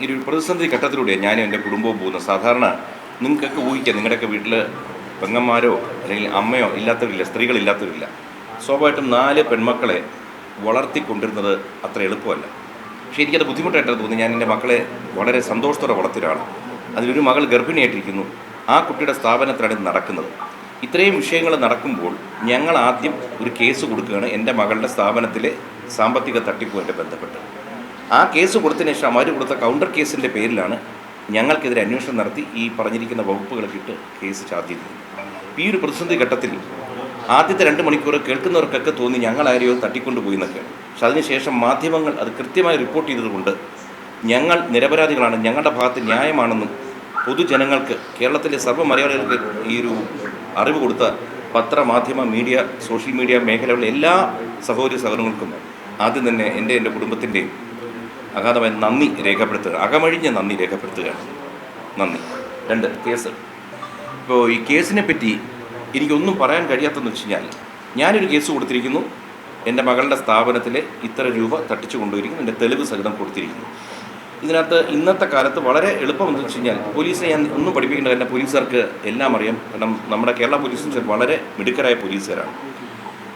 ഈ ഒരു പ്രതിസന്ധി ഘട്ടത്തിലൂടെ ഞാനും എന്റെ കുടുംബവും പോകുന്നത് സാധാരണ നിങ്ങൾക്കൊക്കെ ഊഹിക്കാം നിങ്ങളുടെയൊക്കെ വീട്ടിൽ പെങ്ങന്മാരോ അല്ലെങ്കിൽ അമ്മയോ ഇല്ലാത്തവരില്ല സ്ത്രീകളില്ലാത്തവരില്ല സ്വാഭാവികമായിട്ടും നാല് പെൺമക്കളെ വളർത്തിക്കൊണ്ടിരുന്നത് അത്ര എളുപ്പമല്ല. പക്ഷേ എനിക്കത് ബുദ്ധിമുട്ടായിട്ടാണ് തോന്നി ഞാൻ എന്റെ മക്കളെ വളരെ സന്തോഷത്തോടെ വളർത്തിയൊരാളാണ് അതിലൊരു മകൾ ഗർഭിണിയായിട്ടിരിക്കുന്നു. ആ കുട്ടിയുടെ സ്ഥാപനത്തിലാണ് ഇത് നടക്കുന്നത്. ഇത്രയും വിഷയങ്ങൾ നടക്കുമ്പോൾ ഞങ്ങൾ ആദ്യം ഒരു കേസ് കൊടുക്കുകയാണ് എന്റെ മകളുടെ സ്ഥാപനത്തിലെ സാമ്പത്തിക തട്ടിപ്പുമായിട്ട് ബന്ധപ്പെട്ട്. ആ കേസ് കൊടുത്തതിന് ശേഷം അവർ കൊടുത്ത കൗണ്ടർ കേസിന്റെ പേരിലാണ് ഞങ്ങൾക്കെതിരെ അന്വേഷണം നടത്തി ഈ പറഞ്ഞിരിക്കുന്ന വകുപ്പുകളൊക്കെ ഇട്ട് കേസ് ചാർജ് ചെയ്തത് ഈ ഒരു പ്രതിസന്ധി ഘട്ടത്തിൽ ആദ്യത്തെ രണ്ട് മണിക്കൂർ കേൾക്കുന്നവർക്കൊക്കെ തോന്നി ഞങ്ങളാരെയോ തട്ടിക്കൊണ്ടുപോയി എന്നൊക്കെയാണ് പക്ഷെ അതിനുശേഷം മാധ്യമങ്ങൾ അത് കൃത്യമായി റിപ്പോർട്ട് ചെയ്തതുകൊണ്ട് ഞങ്ങൾ നിരപരാധികളാണ് ഞങ്ങളുടെ ഭാഗത്ത് ന്യായമാണെന്നും പൊതുജനങ്ങൾക്ക് കേരളത്തിലെ സർവ മലയാളികൾക്ക് ഈ ഒരു അറിവ് കൊടുത്ത പത്രമാധ്യമ മീഡിയ സോഷ്യൽ മീഡിയ മേഖലകളിലെ എല്ലാ സഹോദര സഹോദരങ്ങൾക്കും ആദ്യം തന്നെ എന്റെ എന്റെ കുടുംബത്തിന്റെയും അഗാധമായ നന്ദി രേഖപ്പെടുത്തുക അകമഴിഞ്ഞ നന്ദി രേഖപ്പെടുത്തുകയാണ്. നന്ദി. രണ്ട് കേസ്. ഇപ്പോൾ ഈ കേസിനെ പറ്റി എനിക്കൊന്നും പറയാൻ കഴിയാത്തതെന്ന് വെച്ച് കഴിഞ്ഞാൽ ഞാനൊരു കേസ് കൊടുത്തിരിക്കുന്നു. എന്റെ മകളുടെ സ്ഥാപനത്തിലെ ഇത്ര രൂപ തട്ടിച്ചു കൊണ്ടുവരിക്കുന്നു എന്റെ തെളിവ് സഹിതം കൊടുത്തിരിക്കുന്നു. ഇതിനകത്ത് ഇന്നത്തെ കാലത്ത് വളരെ എളുപ്പമെന്ന് വെച്ച് കഴിഞ്ഞാൽ പോലീസിനെ ഞാൻ ഒന്നും പഠിപ്പിക്കേണ്ട തന്നെ പോലീസുകാർക്ക് എല്ലാം അറിയാം. കാരണം നമ്മുടെ കേരള പോലീസ് വളരെ മിടുക്കരായ പോലീസുകാരാണ്.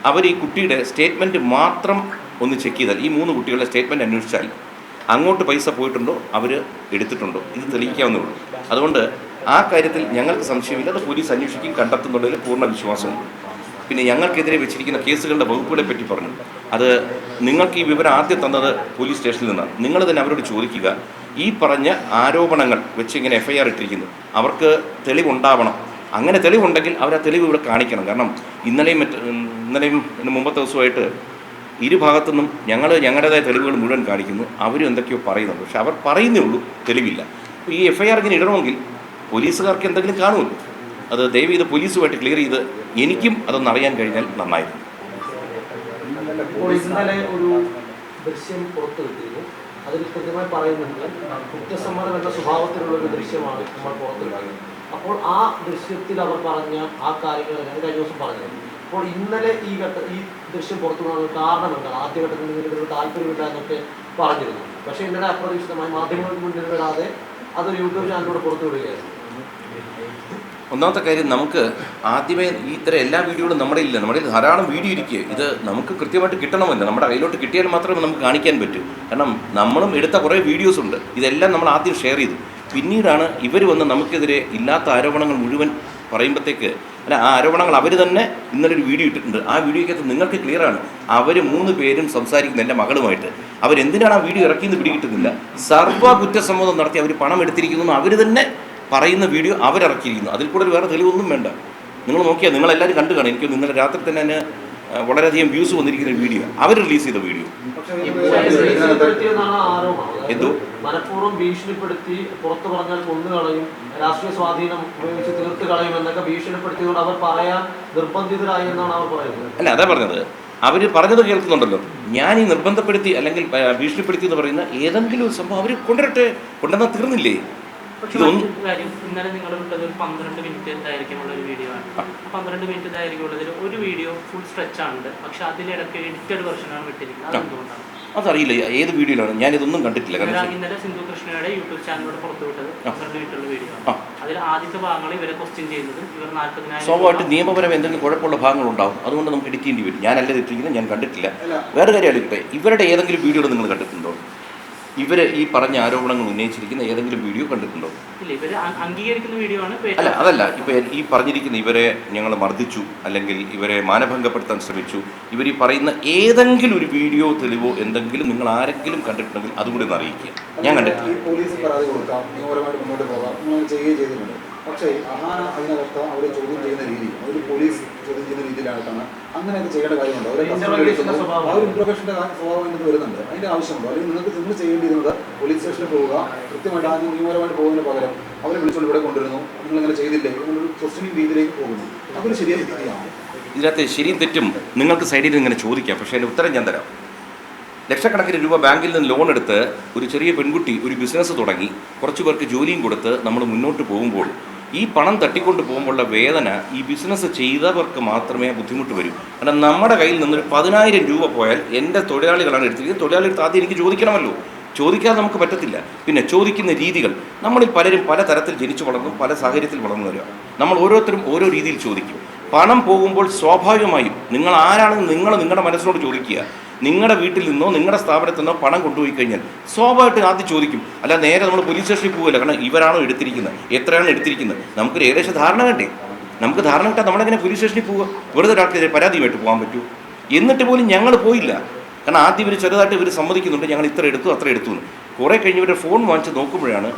അവർ ഈ കുട്ടിയുടെ സ്റ്റേറ്റ്മെന്റ് മാത്രം ഒന്ന് ചെക്ക് ചെയ്താൽ ഈ മൂന്ന് കുട്ടികളുടെ സ്റ്റേറ്റ്മെന്റ് അന്വേഷിച്ചാൽ അങ്ങോട്ട് പൈസ പോയിട്ടുണ്ടോ അവർ എടുത്തിട്ടുണ്ടോ? ഇത് തെളിയിക്കാവുന്നേ ഉള്ളൂ. അതുകൊണ്ട് ആ കാര്യത്തിൽ ഞങ്ങൾക്ക് സംശയമില്ല. അത് പോലീസ് അന്വേഷിക്കും കണ്ടെത്തുന്നുള്ളതിൽ പൂർണ വിശ്വാസമുണ്ട്. പിന്നെ ഞങ്ങൾക്കെതിരെ വെച്ചിരിക്കുന്ന കേസുകളുടെ വകുപ്പുകളെ പറ്റി പറഞ്ഞു. അത് നിങ്ങൾക്ക് ഈ വിവരം ആദ്യം തന്നത് പോലീസ് സ്റ്റേഷനിൽ നിന്നാണ്. നിങ്ങൾ തന്നെ അവരോട് ചോദിക്കുക. ഈ പറഞ്ഞ ആരോപണങ്ങൾ വെച്ച് ഇങ്ങനെ എഫ് ഐ ആർ ഇട്ടിരിക്കുന്നു. അവർക്ക് തെളിവുണ്ടാവണം. അങ്ങനെ തെളിവുണ്ടെങ്കിൽ അവർ ആ തെളിവ് ഇവിടെ കാണിക്കണം. കാരണം ഇന്നലെയും മറ്റ് ഇന്നലെയും മുമ്പത്തെ ദിവസമായിട്ട് ഇരു ഭാഗത്തുനിന്നും ഞങ്ങൾ ഞങ്ങളുടേതായ തെളിവുകൾ മുഴുവൻ കാണിക്കുന്നു. അവരും എന്തൊക്കെയോ പറയുന്നുണ്ട്. പക്ഷെ അവർ പറയുന്നേ ഉള്ളൂ തെളിവില്ല. ഈ എഫ് ഐ ആർ ഇങ്ങനെ ഇടണമെങ്കിൽ പോലീസുകാർക്ക് എന്തെങ്കിലും കാണുമല്ലോ അത് ദയവ് ചെയ്ത് പോലീസുമായിട്ട് ക്ലിയർ ചെയ്ത് എനിക്കും അതൊന്ന് അറിയാൻ കഴിഞ്ഞാൽ നന്നായിരുന്നു. ഒരു ദൃശ്യം പുറത്തു സ്വഭാവത്തിലുള്ള ഒരു അപ്പോൾ ആ ദൃശ്യത്തിൽ അവർ പറഞ്ഞ ആ കാര്യങ്ങൾ ഞാൻ കഴിഞ്ഞ ദിവസം പറഞ്ഞത് അപ്പോൾ ഇന്നലെ ഈ ഘട്ട ഈ ദൃശ്യം പുറത്തു കൊണ്ടുവന്ന കാരണം എന്താണ്? ആദ്യഘട്ടത്തിൽ നിങ്ങൾക്ക് താല്പര്യമില്ല എന്നൊക്കെ പറഞ്ഞിരുന്നു. പക്ഷെ ഇന്നലെ അപ്രതീക്ഷിതമായി മാധ്യമങ്ങൾക്ക് മുന്നിൽ വിടാതെ അതൊരു യൂട്യൂബ് ചാനലിലൂടെ പുറത്തു വിടുകയായിരുന്നു. ഒന്നാമത്തെ കാര്യം നമുക്ക് ആദ്യമേ ഈ ഇത്തരം എല്ലാ വീഡിയോകളും നമ്മുടെ ഇല്ല നമ്മുടെ ധാരാളം വീഡിയോ ഇരിക്കുക ഇത് നമുക്ക് കൃത്യമായിട്ട് കിട്ടണമല്ലോ. നമ്മുടെ കയ്യിലോട്ട് കിട്ടിയാൽ മാത്രമേ നമുക്ക് കാണിക്കാൻ പറ്റൂ. കാരണം നമ്മളും എടുത്ത കുറേ വീഡിയോസ് ഉണ്ട്. ഇതെല്ലാം നമ്മൾ ആദ്യം ഷെയർ ചെയ്തു. പിന്നീടാണ് ഇവർ വന്ന് നമുക്കെതിരെ ഇല്ലാത്ത ആരോപണങ്ങൾ മുഴുവൻ പറയുമ്പോഴത്തേക്ക് അല്ല ആ ആരോപണങ്ങൾ അവർ തന്നെ ഇന്നലെ ഒരു വീഡിയോ ഇട്ടിട്ടുണ്ട്. ആ വീഡിയോക്കകത്ത് നിങ്ങൾക്ക് ക്ലിയറാണ് അവർ മൂന്ന് പേരും സംസാരിക്കുന്ന എന്റെ മകളുമായിട്ട്. അവരെന്തിനാണ് ആ വീഡിയോ ഇറക്കിയെന്ന് പിടികിട്ടുന്നില്ല. സർവ കുറ്റസമ്മതം നടത്തി അവർ പണം എടുത്തിരിക്കുന്നു അവർ തന്നെ പറയുന്ന വീഡിയോ അവരിറക്കിയിരിക്കുന്നു. അതിൽ കൂടുതൽ വേറെ തെളിവൊന്നും വേണ്ട. നിങ്ങൾ നോക്കിയാൽ നിങ്ങളെല്ലാവരും കണ്ടു കാണും. എനിക്ക് ഇന്നലെ രാത്രി തന്നെ വളരെയധികം വ്യൂസ് വന്നിരിക്കുന്ന വീഡിയോ അവർ റിലീസ് ചെയ്ത വീഡിയോ എന്തോ? മനഃപൂർവം ഭീഷണിപ്പെടുത്തി പുറത്തു പറഞ്ഞാൽ കൊന്നു കളയും രാഷ്ട്രീയ സ്വാധീനം ഉപയോഗിച്ച് തീർത്ത് കളയും എന്നൊക്കെ ഭീഷണിപ്പെടുത്തിയതുകൊണ്ട് അവർ പറയാൻ നിർബന്ധിതരായി എന്നാണ് അവർ പറയുന്നത്. അല്ല അതാ പറഞ്ഞത്. അവർ പറഞ്ഞത് കേൾക്കുന്നുണ്ടല്ലോ. ഞാൻ ഈ നിർബന്ധപ്പെടുത്തി അല്ലെങ്കിൽ ഭീഷണിപ്പെടുത്തി എന്ന് പറയുന്ന ഏതെങ്കിലും ഒരു സംഭവം അവർ കൊണ്ടുവരട്ടെ കൊണ്ടുവന്നാൽ തീർന്നില്ലേ? ഇന്നലെ നിങ്ങൾ വിട്ടത് ഒരു പന്ത്രണ്ട് മിനിറ്റ് ദൈർഘ്യമുള്ള ഒരു വീഡിയോ ആണ്. പന്ത്രണ്ട് മിനിറ്റ് ദൈർഘ്യമുള്ളതിൽ ഒരു വീഡിയോ ഫുൾ സ്ട്രെച്ച് ആണ് പക്ഷെ അതിലിടയ്ക്ക് എഡിറ്റഡ് വെർഷനാണ് വിട്ടിരിക്കുന്നത്. അതെന്തുകൊണ്ടാണ്? അതറിയില്ല ഏത് വീഡിയോയിലാണ് ഞാൻ ഇതൊന്നും കണ്ടിട്ടില്ല ഇന്നലെ സിന്ധു കൃഷ്ണയുടെ യൂട്യൂബ് ചാനലിലൂടെ പുറത്തുവിട്ടത് പന്ത്രണ്ട് മിനിറ്റുള്ള വീഡിയോ ആണ്. അതിൽ ആദ്യത്തെ ഭാഗങ്ങൾ ഇവരെ ക്വസ്റ്റ്യൻ ചെയ്യുന്നത് ഇവർ നാൽപ്പതിനായിരം സ്വാഭാവികമായിട്ട് നിയമപരം എന്തെങ്കിലും കുഴപ്പമുള്ള ഭാഗങ്ങളുണ്ടാവും. അതുകൊണ്ട് നമുക്ക് എഡിറ്റ് ചെയ്യേണ്ടി വരും. ഞാനല്ല തെറ്റിക്കുന്നത് ഞാൻ കണ്ടിട്ടില്ല. വേറെ കാര്യം ആലോചിക്കട്ടെ ഇവരുടെ ഏതെങ്കിലും വീഡിയോ നിങ്ങൾ കണ്ടിട്ടുണ്ടോ? ഇവർ ഈ പറഞ്ഞ ആരോപണങ്ങൾ ഉന്നയിച്ചിരിക്കുന്ന ഏതെങ്കിലും വീഡിയോ കണ്ടിട്ടുണ്ടോ? ഇല്ല ഇവർ അംഗീകരിക്കുന്ന വീഡിയോ ആണ് അല്ല അതല്ല. ഇപ്പൊ ഈ പറഞ്ഞിരിക്കുന്ന ഇവരെ ഞങ്ങൾ മർദ്ദിച്ചു അല്ലെങ്കിൽ ഇവരെ മാനഭംഗപ്പെടുത്താൻ ശ്രമിച്ചു. ഇവർ ഈ പറയുന്ന ഏതെങ്കിലും ഒരു വീഡിയോ തെളിവോ എന്തെങ്കിലും നിങ്ങൾ ആരെങ്കിലും കണ്ടിട്ടുണ്ടെങ്കിൽ അതുകൂടി ഒന്ന് അറിയിക്കുക. ഞാൻ കണ്ടിട്ടില്ല. പക്ഷേ അഹാന അതിനകത്ത് അവർ ചോദ്യം ചെയ്യുന്ന രീതി അവർ പോലീസ് ചോദ്യം രീതിയിലായിട്ടാണ് അങ്ങനെയൊക്കെ ചെയ്യേണ്ട കാര്യമുണ്ട്. ആ ഒരു ഇൻട്രോഗേഷന്റെ സ്വഭാവം ഇതിനകത്ത് വരുന്നുണ്ട്. അതിന്റെ ആവശ്യമുണ്ടോ. അല്ലെങ്കിൽ നിങ്ങൾക്ക് നിങ്ങൾ ചെയ്യേണ്ടിയിരുന്നത് പോലീസ് സ്റ്റേഷനിൽ പോവുക. കൃത്യമായിട്ട് ആദ്യം നിയമപരമായിട്ട് പോകുന്നതിന് പകരം അവരെ വിളിച്ചുകൊണ്ട് ഇവിടെ കൊണ്ടുവരുന്നു. നിങ്ങൾ അങ്ങനെ ചെയ്തില്ലേ ഒരു ക്വസ്റ്റ്യനിങ് രീതിയിലേക്ക് പോകുന്നു. അതൊരു ശരിയായ രീതിയാണ്. ഇതിനകത്ത് ശരിയും തെറ്റും നിങ്ങൾക്ക് സൈഡിൽ നിന്ന് ഇങ്ങനെ ചോദിക്കാം. പക്ഷേ അതിന് ഉത്തരം ഞാൻ തരാം. ലക്ഷക്കണക്കിന് രൂപ ബാങ്കിൽ നിന്ന് ലോൺ എടുത്ത് ഒരു ചെറിയ പെൺകുട്ടി ഒരു ബിസിനസ് തുടങ്ങി. കുറച്ച് പേർക്ക് ജോലിയും കൊടുത്ത് നമ്മൾ മുന്നോട്ട് പോകുമ്പോൾ ഈ പണം തട്ടിക്കൊണ്ട് പോകുമ്പോഴുള്ള വേദന ഈ ബിസിനസ് ചെയ്തവർക്ക് മാത്രമേ ബുദ്ധിമുട്ട് വരൂ. കാരണം നമ്മുടെ കയ്യിൽ നിന്നൊരു പതിനായിരം രൂപ പോയാൽ എന്റെ തൊഴിലാളികളാണ് എടുത്തിരിക്കുന്നത്. തൊഴിലാളികൾ ആദ്യം എനിക്ക് ചോദിക്കണമല്ലോ. ചോദിക്കാതെ നമുക്ക് പറ്റത്തില്ല. പിന്നെ ചോദിക്കുന്ന രീതികൾ. നമ്മളിൽ പലരും പല തരത്തിൽ ജനിച്ചു വളർന്നു പല സാഹചര്യത്തിൽ വളർന്നു വരിക. നമ്മൾ ഓരോരുത്തരും ഓരോ രീതിയിൽ ചോദിക്കും. പണം പോകുമ്പോൾ സ്വാഭാവികമായും നിങ്ങൾ ആരാണെന്ന് നിങ്ങൾ നിങ്ങളുടെ മനസ്സിനോട് ചോദിക്കുക. നിങ്ങളുടെ വീട്ടിൽ നിന്നോ നിങ്ങളുടെ സ്ഥാപനത്തിൽ നിന്നോ പണം കൊണ്ടുപോയി കഴിഞ്ഞാൽ സ്വാഭാവികമായിട്ട് ആദ്യം ചോദിക്കും. അല്ല നേരെ നമ്മൾ പോലീസ് സ്റ്റേഷനിൽ പോകില്ല കാരണം ഇവരാണോ എടുത്തിരിക്കുന്നത്? എത്രയാണ് എടുത്തിരിക്കുന്നത്? നമുക്കൊരു ഏകദേശം ധാരണ വേണ്ടേ? നമുക്ക് ധാരണ കിട്ടാൻ നമ്മളെങ്ങനെ പോലീസ് സ്റ്റേഷനിൽ പോവുക? വെറുതെ ഒരാൾക്കെതിരെ പരാതിയുമായിട്ട് പോകാൻ പറ്റൂ. എന്നിട്ട് പോലും ഞങ്ങൾ പോയില്ല. കാരണം ആദ്യം ഇവർ ചെറുതായിട്ട് ഇവർ സമ്മതിക്കുന്നുണ്ട്. ഞങ്ങൾ ഇത്ര എടുത്തു അത്ര എടുത്തു എന്ന്. കുറേ കഴിഞ്ഞ് ഇവരുടെ ഫോൺ വാങ്ങിച്ച് നോക്കുമ്പോഴാണ്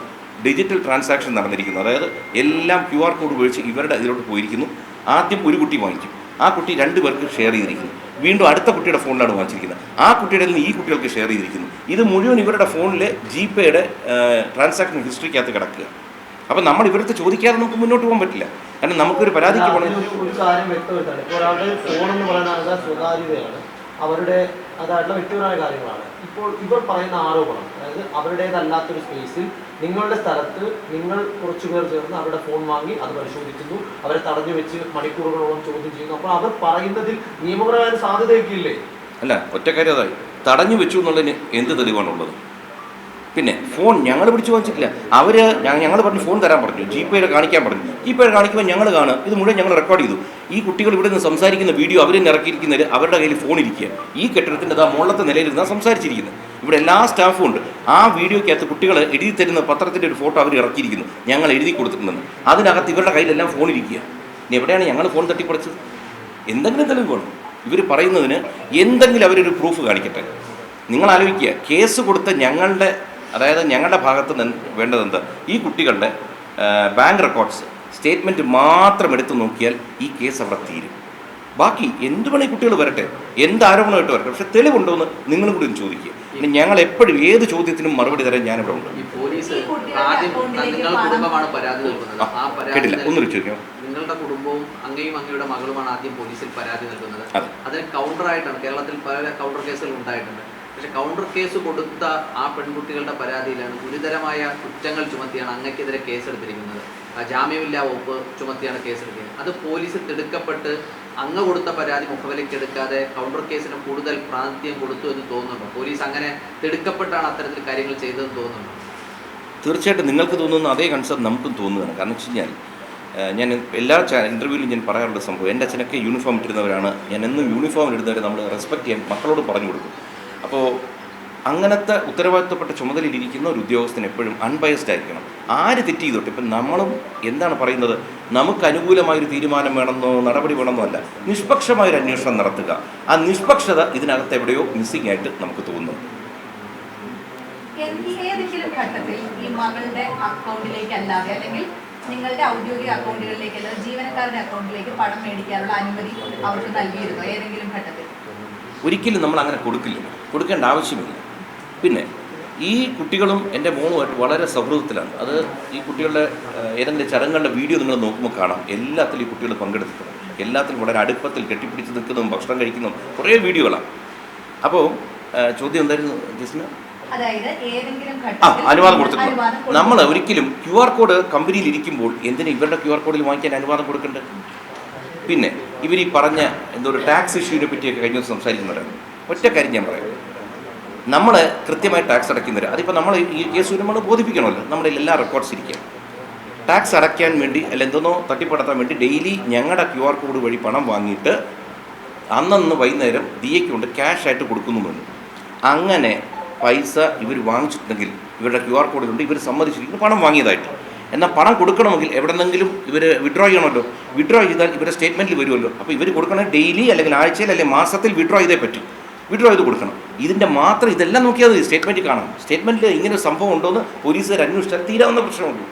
ഡിജിറ്റൽ ട്രാൻസാക്ഷൻ നടന്നിരിക്കുന്നത്. അതായത് എല്ലാം ക്യു ആർ കോഡ് ഉപയോഗിച്ച് ഇവരുടെ ഇതിലോട്ട് പോയിരിക്കുന്നു. ആദ്യം ഒരു കുട്ടി വാങ്ങിക്കും ആ കുട്ടി രണ്ട് പേർക്ക് ഷെയർ ചെയ്തിരിക്കുന്നു. വീണ്ടും അടുത്ത കുട്ടിയുടെ ഫോണിലാണ് വാങ്ങിച്ചിരിക്കുന്നത്. ആ കുട്ടിയുടെ നിന്ന് ഈ കുട്ടികൾക്ക് ഷെയർ ചെയ്തിരിക്കുന്നു. ഇത് മുഴുവൻ ഇവരുടെ ഫോണിൽ ജി പേയുടെ ട്രാൻസാക്ഷൻ ഹിസ്റ്ററിക്കകത്ത് കിടക്കുക. അപ്പം നമ്മൾ ഇവരടുത്ത് ചോദിക്കാതെ നമുക്ക് മുന്നോട്ട് പോകാൻ പറ്റില്ല. കാരണം നമുക്കൊരു പരാതിക്ക് പോകണം. അവരുടെ അതായിട്ടുള്ള വ്യക്തിപരമായ കാര്യങ്ങളാണ്. ഇപ്പോൾ ഇവർ പറയുന്ന ആരോപണം അതായത് അവരുടേതല്ലാത്തൊരു സ്പേസിൽ നിങ്ങളുടെ സ്ഥലത്ത് നിങ്ങൾ കുറച്ചു പേർ ചേർന്ന് അവരുടെ ഫോൺ വാങ്ങി അത് പരിശോധിക്കുന്നു. അവരെ തടഞ്ഞു വെച്ച് മണിക്കൂറുകളോളം ചോദ്യം ചെയ്യുന്നു. അപ്പോൾ അവർ പറയുന്നതിൽ നിയമപരമായ സാധ്യതയൊക്കെ ഇല്ലേ? അല്ല ഒറ്റക്കാര്യതായി തടഞ്ഞു വെച്ചു എന്നുള്ളതിന് എന്ത് തെളിവാണുള്ളത് ഫോൺ ഞങ്ങൾ പിടിച്ചു വാങ്ങിച്ചിട്ടില്ല. അവർ ഞങ്ങൾ പറഞ്ഞു ഫോൺ തരാൻ പറഞ്ഞു. ജി പേ കാണിക്കാൻ പറഞ്ഞു. ജി പേ കാണിക്കുമ്പോൾ ഞങ്ങൾ കാണുക ഇത് മുഴുവൻ ഞങ്ങൾ റെക്കോർഡ് ചെയ്തു. ഈ കുട്ടികൾ ഇവിടെ നിന്ന് സംസാരിക്കുന്ന വീഡിയോ അവർ തന്നെ ഇറക്കിയിരിക്കുന്നവർ അവരുടെ കയ്യിൽ ഫോൺ ഇരിക്കുക ഈ കെട്ടിടത്തിന്റെ ആ മുകളിലത്തെ നിലയിലിരുന്നാണ് സംസാരിച്ചിരിക്കുന്നത്. ഇവിടെ എല്ലാ സ്റ്റാഫും ഉണ്ട്. ആ വീഡിയോയ്ക്കകത്ത് കുട്ടികൾ എഴുതി തരുന്ന പത്രത്തിന്റെ ഒരു ഫോട്ടോ അവർ ഇറക്കിയിരിക്കുന്നു. ഞങ്ങൾ എഴുതി കൊടുത്തിട്ടുണ്ടെന്ന്. അതിനകത്ത് ഇവരുടെ കയ്യിലെല്ലാം ഫോൺ ഇരിക്കുക ഇനി എവിടെയാണ് ഞങ്ങൾ ഫോൺ തട്ടിപ്പറിച്ചത് എന്തെങ്കിലും തെളിവ് വേണം. ഇവർ പറയുന്നതിന് എന്തെങ്കിലും അവരൊരു പ്രൂഫ് കാണിക്കട്ടെ. നിങ്ങൾ ആലോചിക്കുക. കേസ് കൊടുത്ത ഞങ്ങളുടെ അതായത് ഞങ്ങളുടെ ഭാഗത്ത് നിന്ന് വേണ്ടത് എന്താ? ഈ കുട്ടികളുടെ ബാങ്ക് റെക്കോർഡ്സ് സ്റ്റേറ്റ്മെന്റ് മാത്രം എടുത്തു നോക്കിയാൽ ഈ കേസ് അവിടെ തീരും. ബാക്കി എന്ത് വേണേ കുട്ടികൾ വരട്ടെ. എന്ത് ആരോപണമായിട്ട് വരട്ടെ. പക്ഷെ തെളിവുണ്ടോ എന്ന് നിങ്ങളും കൂടി ഒന്ന് ചോദിക്കുക പിന്നെ ഞങ്ങൾ എപ്പോഴും ഏത് ചോദ്യത്തിനും മറുപടി തരാൻ ഞാനിവിടെ ഉണ്ട്. ഈ പോലീസ് ആദ്യം അക്കൗണ്ടിലേക്ക് കുടുംബമാണ് പരാതി നൽകുന്നത്. ആ, ആ പരാതി കേട്ടില്ല. ഒന്നും ചോദിക്കാം നിങ്ങളുടെ കുടുംബവും അങ്ങയും അങ്ങയുടെ മകളുമാണ് ആദ്യം പോലീസിൽ പരാതി നൽകുന്നത്. അതിന് അതിന് കൗണ്ടറായിട്ടാണ് കേരളത്തിൽ പല കൗണ്ടർ കേസുകൾ ഉണ്ടായിട്ടുണ്ട്. പക്ഷെ കൗണ്ടർ കേസ് കൊടുത്ത ആ പെൺകുട്ടികളുടെ പരാതിയിലാണ് ഗുരുതരമായ കുറ്റങ്ങൾ ചുമത്തിയാണ് അങ്ങക്കെതിരെ കേസെടുത്തിരിക്കുന്നത്. ജാമ്യമില്ലാ വകുപ്പ് ചുമത്തിയാണ് കേസെടുക്കുന്നത് അത് പോലീസ് തിടുക്കപ്പെട്ട് അങ്ങ് കൊടുത്ത പരാതി മുഖവിലക്കെടുക്കാതെ കൗണ്ടർ കേസിന് കൂടുതൽ പ്രാതിനിധ്യം കൊടുത്തു എന്ന് തോന്നുന്നുണ്ടോ? പോലീസ് അങ്ങനെ തിടുക്കപ്പെട്ടാണ് അത്തരത്തിൽ കാര്യങ്ങൾ ചെയ്തതെന്ന് തോന്നുന്നുണ്ടോ? തീർച്ചയായിട്ടും നിങ്ങൾക്ക് തോന്നുന്ന അതേ കൺസേൺ നമുക്കും തോന്നുകയാണ് കാരണം വെച്ച് കഴിഞ്ഞാൽ ഞാൻ എല്ലാ ഇന്റർവ്യൂവിലും ഞാൻ പറയാറുള്ള സംഭവം എന്റെ അച്ഛനൊക്കെ യൂണിഫോം ഇട്ടിരുന്നവരാണ്. ഞാൻ എന്നും യൂണിഫോം ഇടുന്നവരെ നമ്മൾ റെസ്പെക്റ്റ് ചെയ്യാൻ മക്കളോട് പറഞ്ഞു കൊടുക്കും. അപ്പോൾ അങ്ങനത്തെ ഉത്തരവാദിത്തപ്പെട്ട ചുമതലയിലിരിക്കുന്ന ഒരു ഉദ്യോഗസ്ഥൻ എപ്പോഴും അൺബയസ്ഡ് ആയിരിക്കണം. ആര് തെറ്റ് ചെയ്തോട്ടെ? ഇപ്പം നമ്മളും എന്താണ് പറയുന്നത്? നമുക്ക് അനുകൂലമായൊരു തീരുമാനം വേണമെന്നോ നടപടി വേണമെന്നോ അല്ല. നിഷ്പക്ഷമായൊരു അന്വേഷണം നടത്തുക. ആ നിഷ്പക്ഷത ഇതിനകത്ത് എവിടെയോ മിസ്സിംഗ് ആയിട്ട് നമുക്ക് തോന്നുന്നു ഏതെങ്കിലും ഘട്ടത്തിൽ ഈ മകളുടെ അക്കൗണ്ടിലേക്ക് അല്ലാതെ അല്ലെങ്കിൽ നിങ്ങളുടെ ഔദ്യോഗിക അക്കൗണ്ടുകളിലേക്ക് അല്ലാതെ ജീവനക്കാരുടെ അക്കൗണ്ടിലേക്ക് പണം മേടിക്കാനുള്ള അനുമതി അവർക്ക് നൽകിയിരുന്നോ? ഏതെങ്കിലും ഘട്ടത്തിൽ? ഒരിക്കലും നമ്മൾ അങ്ങനെ കൊടുക്കില്ല. കൊടുക്കേണ്ട ആവശ്യമില്ല. പിന്നെ ഈ കുട്ടികളും എന്റെ മോളുമായിട്ട് വളരെ സൗഹൃദത്തിലാണ്. അത് ഈ കുട്ടികളുടെ ഏതെങ്കിലും ചടങ്ങുകളുടെ വീഡിയോ നിങ്ങൾ നോക്കുമ്പോൾ കാണാം. എല്ലാത്തിലും ഈ കുട്ടികൾ പങ്കെടുത്തിട്ടുണ്ട്. എല്ലാത്തിലും വളരെ അടുപ്പത്തിൽ കെട്ടിപ്പിടിച്ച് നിൽക്കുന്നതും ഭക്ഷണം കഴിക്കുന്നതും കുറേ വീഡിയോകളാണ് അപ്പോൾ ചോദ്യം എന്തായിരുന്നു ജസ്ന ആ അനുവാദം കൊടുത്തിട്ടുണ്ട്. നമ്മൾ ഒരിക്കലും ക്യു ആർ കോഡ് കമ്പനിയിൽ ഇരിക്കുമ്പോൾ എന്തിനാ ഇവരുടെ ക്യു ആർ കോഡിൽ വാങ്ങിക്കാൻ അനുവാദം കൊടുക്കേണ്ടത്? പിന്നെ ഇവർ ഈ പറഞ്ഞ എന്തോ ഒരു ടാക്സ് ഇഷ്യൂവിനെ പറ്റിയൊക്കെ കഴിഞ്ഞ ദിവസം സംസാരിക്കുന്നവരാണ് ഒറ്റ കാര്യം ഞാൻ പറയാം. നമ്മൾ കൃത്യമായി ടാക്സ് അടയ്ക്കുന്നവർ അതിപ്പോൾ നമ്മൾ ഈ കേസ് നമ്മൾ ബോധിപ്പിക്കണമല്ലോ. നമ്മുടെ എല്ലാ റെക്കോർഡ്സ് ഇരിക്കുക ടാക്സ് അടയ്ക്കാൻ വേണ്ടി അല്ല എന്തെന്നോ തട്ടിപ്പടത്താൻ വേണ്ടി ഡെയിലി ഞങ്ങളുടെ ക്യു ആർ കോഡ് വഴി പണം വാങ്ങിയിട്ട് അന്നന്ന് വൈകുന്നേരം ദിയയ്ക്ക് കൊണ്ട് ക്യാഷ് ആയിട്ട് കൊടുക്കുന്നുമുണ്ട് അങ്ങനെ പൈസ ഇവർ വാങ്ങിച്ചിട്ടുണ്ടെങ്കിൽ ഇവരുടെ ക്യു ആർ കോഡിലുണ്ട് ഇവർ സമ്മതിച്ചിരിക്കുന്നു പണം വാങ്ങിയതായിട്ട്. എന്നാൽ പണം കൊടുക്കണമെങ്കിൽ എവിടെന്നെങ്കിലും ഇവർ വിഡ്രോ ചെയ്യണമല്ലോ. വിഡ്രോ ചെയ്താൽ ഇവരുടെ സ്റ്റേറ്റ്മെന്റിൽ വരുമല്ലോ. അപ്പോൾ ഇവർ കൊടുക്കണത് ഡെയിലി അല്ലെങ്കിൽ ആഴ്ചയിൽ അല്ലെങ്കിൽ മാസത്തിൽ വിഡ്രോ ചെയ്തേ പറ്റും. വിഡ്രോ ചെയ്ത് കൊടുക്കണം. ഇതിന്റെ മാത്രം ഇതെല്ലാം നോക്കിയാൽ മതി. സ്റ്റേറ്റ്മെന്റ് കാണാം സ്റ്റേറ്റ്മെന്റിൽ ഇങ്ങനെ ഒരു സംഭവം ഉണ്ടോ എന്ന് പോലീസുകാർ അന്വേഷിച്ചാൽ തീരാവുന്ന പ്രശ്നമുള്ളൂ